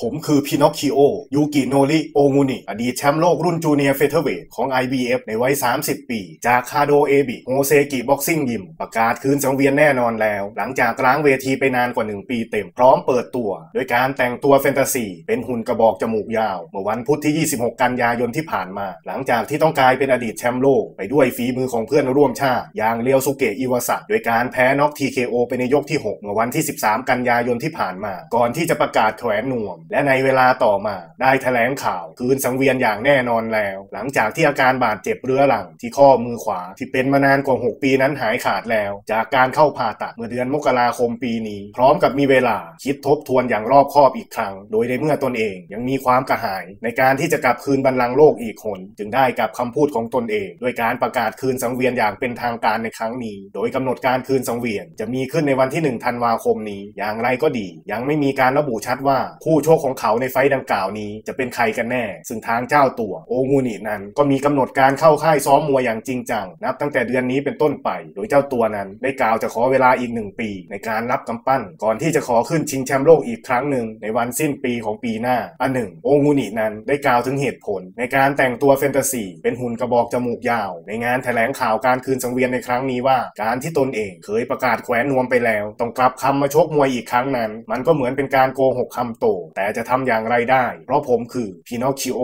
ผมคือพินอคคิโอยูกิโนริโองูนิอดีตแชมป์โลกรุ่นจูเนียร์เฟเธอร์เวทของ IBF ในวัย 30 ปี จากคาโดเอบิโฮเซกิบ็อกซิ่งยิม ประกาศคืนสังเวียนแน่นอนแล้ว หลังจากล้างเวทีไปนานกว่า 1 ปีเต็ม พร้อมเปิดตัว โดยการแต่งตัวแฟนตาซี เป็นหุ่นกระบอกจมูกยาว เมื่อวันพุธที่ 26 กันยายนที่ผ่านมา หลังจากที่ต้องกลายเป็นอดีตแชมป์โลกไปด้วยฝีมือของเพื่อนร่วมชาติอย่างเรียวสุเกะอิวาสะโดยการแพ้น็อก TKO ไปในยกที่ 6 เมื่อวันที่ 13 กันยายนที่ผ่านมา ก่อนที่จะประกาศแขวนนวมและในเวลาต่อมาได้แถลงข่าวคืนสังเวียนอย่างแน่นอนแล้ว หลังจากที่อาการบาดเจ็บเรื้อรังที่ข้อมือขวาที่เป็นมานานกว่า 6 ปีนั้นหายขาดแล้ว จากการเข้าผ่าตัดเมื่อเดือนมกราคมปีนี้ พร้อมกับมีเวลาคิดทบทวนอย่างรอบคอบอีกครั้ง โดยในเมื่อตนเองยังมีความกระหาย ในการที่จะกลับคืนบัลลังก์โลกอีกคน จึงได้กับคำพูดของตนเองโดยการประกาศคืนสังเวียนอย่างเป็นทางการในครั้งนี้ โดยกำหนดการคืนสังเวียน จะมีขึ้นในวันที่1ธันวาคมนี้ อย่างไรก็ดี ยังไม่มีการระบุชัดว่าคู่โชคของเขาในไฟดังกล่าวนี้จะเป็นใครกันแน่ ซึ่งทางเจ้าตัวโองูนินั้น ก็มีกำหนดการเข้าค่ายซ้อมมวยอย่างจริงจังนับตั้งแต่เดือนนี้เป็นต้นไป โดยเจ้าตัวนั้นได้กล่าวจะขอเวลาอีกหนึ่งปี ในการรับกำปั้น ก่อนที่จะขอขึ้นชิงแชมป์โลกอีกครั้งหนึ่งในวันสิ้นปีของปีหน้าอันหนึ่งโองูนินั้นได้กล่าวถึงเหตุผล ในการแต่งตัวแฟนตาซีเป็นหุ่นกระบอกจมูกยาว ในงานแถลงข่าวการคืนสังเวียนในครั้งนี้ว่า การที่ตนเองเคยประกาศแขวนนวมไปแล้ว ต้องกลับคำมาชกมวยอีกครั้งนั้น มันก็เหมือนเป็นการโกหกคำโตแต่จะทำอย่างไรได้ เพราะผมคือพินอคคิโอ